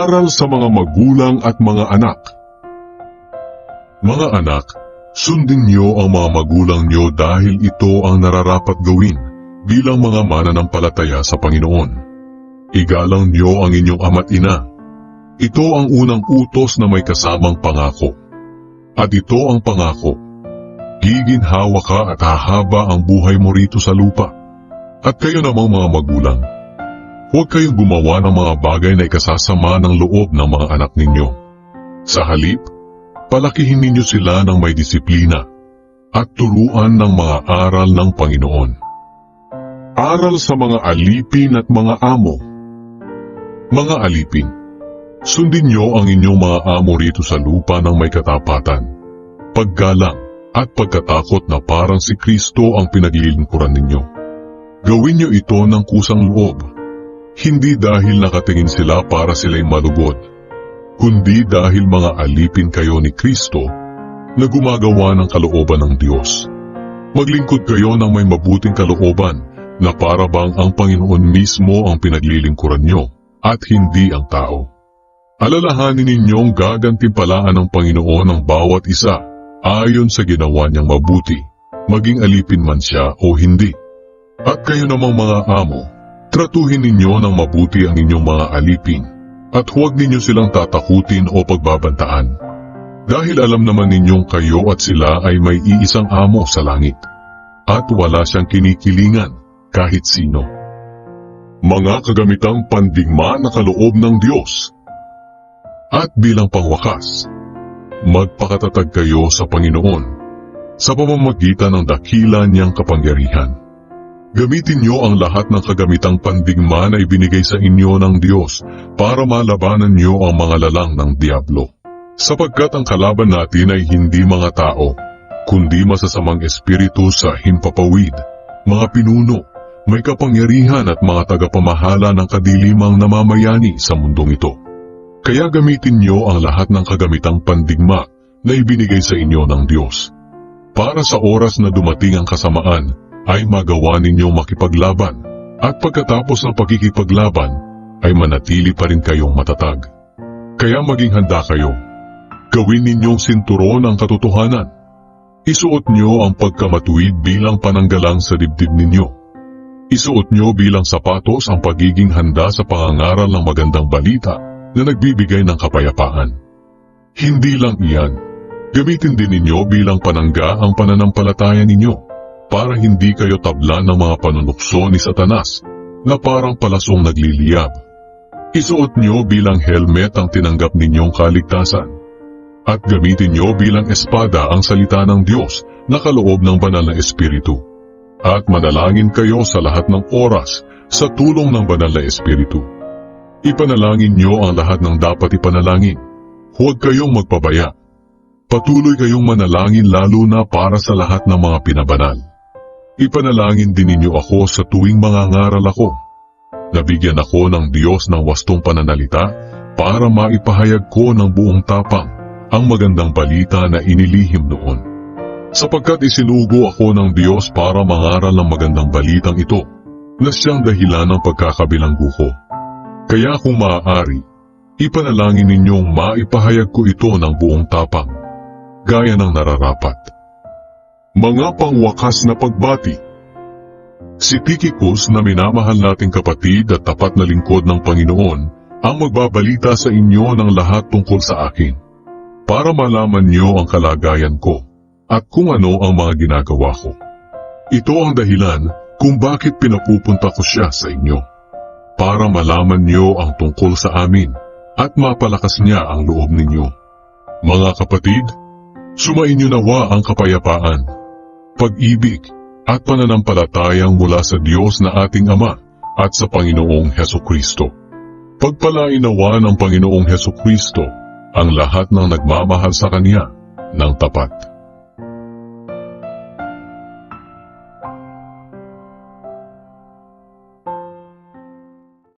Aral sa mga magulang at mga anak Mga anak, sundin niyo ang mga magulang niyo dahil ito ang nararapat gawin bilang mga mananampalataya sa Panginoon. Igalang niyo ang inyong ama't ina. Ito ang unang utos na may kasamang pangako. At ito ang pangako. Giginhawa ka at hahaba ang buhay mo rito sa lupa. At kayo namang mga magulang, Huwag kayong gumawa ng mga bagay na ikasasama ng loob ng mga anak ninyo. Sa halip, palakihin ninyo sila ng may disiplina at turuan ng mga aral ng Panginoon. Aral sa mga alipin at mga amo. Mga alipin, sundin niyo ang inyong mga amo rito sa lupa ng may katapatan, paggalang at pagkatakot na parang si Kristo ang pinaglilingkuran ninyo. Gawin niyo ito ng kusang loob hindi dahil nakatingin sila para sila'y malugod, kundi dahil mga alipin kayo ni Kristo na gumagawa ng kalooban ng Diyos. Maglingkod kayo ng may mabuting kalooban na para bang ang Panginoon mismo ang pinaglilingkuran nyo at hindi ang tao. Alalahanin ninyong gagantimpalaan ng Panginoon ang bawat isa ayon sa ginawa niyang mabuti, maging alipin man siya o hindi. At kayo namang mga amo, Tratuhin ninyo ng mabuti ang inyong mga alipin at huwag ninyo silang tatakutin o pagbabantaan. Dahil alam naman ninyong kayo at sila ay may iisang amo sa langit at wala siyang kinikilingan kahit sino. Mga kagamitang pandigma na kaloob ng Diyos. At bilang pangwakas, magpakatatag kayo sa Panginoon sa pamamagitan ng dakila niyang kapangyarihan. Gamitin niyo ang lahat ng kagamitang pandigma na ibinigay sa inyo ng Diyos para malabanan niyo ang mga lalang ng Diablo. Sapagkat ang kalaban natin ay hindi mga tao, kundi masasamang espiritu sa himpapawid, mga pinuno, may kapangyarihan at mga tagapamahala ng kadilimang namamayani sa mundong ito. Kaya gamitin niyo ang lahat ng kagamitang pandigma na ibinigay sa inyo ng Diyos. Para sa oras na dumating ang kasamaan, ay magawa ninyong makipaglaban at pagkatapos ng pagkikipaglaban ay manatili pa rin kayong matatag. Kaya maging handa kayo. Gawin ninyong sinturon ang katotohanan. Isuot nyo ang pagkamatuwid bilang pananggalang sa dibdib ninyo. Isuot nyo bilang sapatos ang pagiging handa sa pangangaral ng magandang balita na nagbibigay ng kapayapaan. Hindi lang iyan, gamitin din ninyo bilang panangga ang pananampalataya ninyo para hindi kayo tablan ng mga panunukso ni Satanas na parang palasong nagliliyab. Isuot nyo bilang helmet ang tinanggap ninyong kaligtasan at gamitin nyo bilang espada ang salita ng Diyos na kaloob ng banal na Espiritu. At manalangin kayo sa lahat ng oras sa tulong ng banal na Espiritu. Ipanalangin nyo ang lahat ng dapat ipanalangin. Huwag kayong magpabaya. Patuloy kayong manalangin lalo na para sa lahat ng mga pinabanal. Ipanalangin din ninyo ako sa tuwing mga ngaral ako. Nabigyan ako ng Diyos ng wastong pananalita para maipahayag ko ng buong tapang ang magandang balita na inilihim noon. Sapagkat isinugo ako ng Diyos para mangaral ng magandang balitang ito na siyang dahilan ng pagkakabilanggo ko. Kaya kung maaari, ipanalangin ninyong maipahayag ko ito ng buong tapang, gaya ng nararapat. Mga pangwakas na pagbati Si Tychicus na minamahal nating kapatid at tapat na lingkod ng Panginoon ang magbabalita sa inyo ng lahat tungkol sa akin para malaman niyo ang kalagayan ko at kung ano ang mga ginagawa ko. Ito ang dahilan kung bakit pinapupunta ko siya sa inyo para malaman niyo ang tungkol sa amin at mapalakas niya ang loob ninyo. Mga kapatid, sumainyo nawa ang kapayapaan pag-ibig at pananampalatayang mula sa Diyos na ating Ama at sa Panginoong Heso Kristo. Pagpalain nawa ng Panginoong Heso Kristo ang lahat ng nagmamahal sa Kanya ng tapat.